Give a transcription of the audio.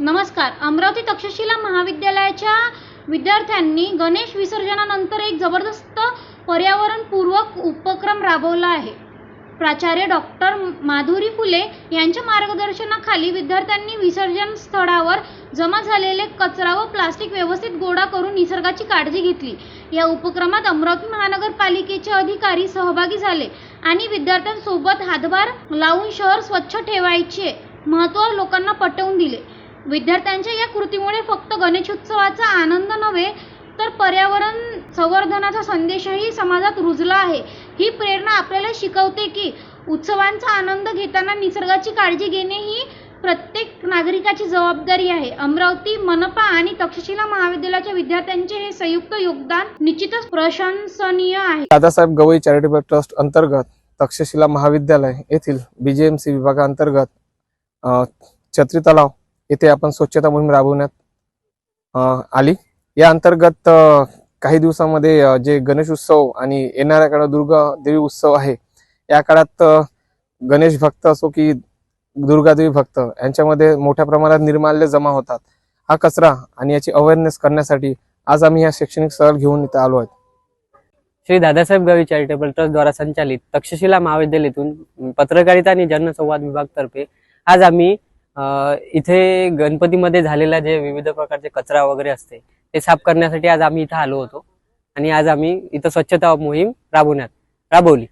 नमस्कार. अमरावती तक्षशिला महाविद्यालयाच्या विद्यार्थ्यांनी गणेश विसर्जनानंतर एक जबरदस्त पर्यावरणपूर्वक उपक्रम राबवला आहे. प्राचार्य डॉक्टर माधुरी फुले यांच्या मार्गदर्शनाखाली विद्यार्थ्यांनी विसर्जन स्थळावर जमा झालेले कचरा व प्लास्टिक व्यवस्थित गोळा करून निसर्गाची काळजी घेतली. या उपक्रमात अमरावती महानगरपालिकेचे अधिकारी सहभागी झाले आणि विद्यार्थ्यांसोबत हातभार लावून शहर स्वच्छ ठेवायचे महत्त्व लोकांना पटवून दिले. विद्यार्थ्यांच्या या कृतीमुळे फक्त गणेशोत्सवाचा आनंद नव्हे तर पर्यावरण संवर्धनाचा संदेशही समाजात रुजला आहे. ही प्रेरणा आपल्याला शिकवते की उत्सवांचा आनंद घेताना निसर्गाची काळजी घेणे ही प्रत्येक नागरिकाची जबाबदारी आहे. अमरावती मनपा आणि तक्षशिला महाविद्यालयाच्या विद्यार्थ्यांचे हे संयुक्त योगदान निश्चितच प्रशंसनीय आहे. दादासाहेब गवई चॅरिटेबल ट्रस्ट अंतर्गत तक्षशिला महाविद्यालय येथील बीजेएमसी विभागाअंतर्गत छत्री तलाव येथे आपण स्वच्छता मोहीम राबवण्यात आली. या अंतर्गत काही दिवसामध्ये जे गणेश उत्सव आणि येणाऱ्या काळात दुर्गा देवी उत्सव आहे या काळात गणेश भक्त असो की दुर्गादेवी भक्त यांच्यामध्ये मोठ्या प्रमाणात निर्माल्य जमा होतात. हा कचरा आणि याची अवेअरनेस करण्यासाठी आज आम्ही या शैक्षणिक सहल घेऊन इथं आलो आहोत. श्री दादासाहेब गावी चॅरिटेबल ट्रस्ट द्वारा संचालित तक्षशिला महाविद्यालयातून पत्रकारिता आणि जनसंवाद विभाग तर्फे आज आम्ही इथे गणपतीमध्ये झालेला जे विविध प्रकारचे कचरा वगैरे असते ते साफ करण्यासाठी आज आम्ही इथं आलो होतो. आणि आज आम्ही इथं स्वच्छता मोहीम राबवण्यात राबवली.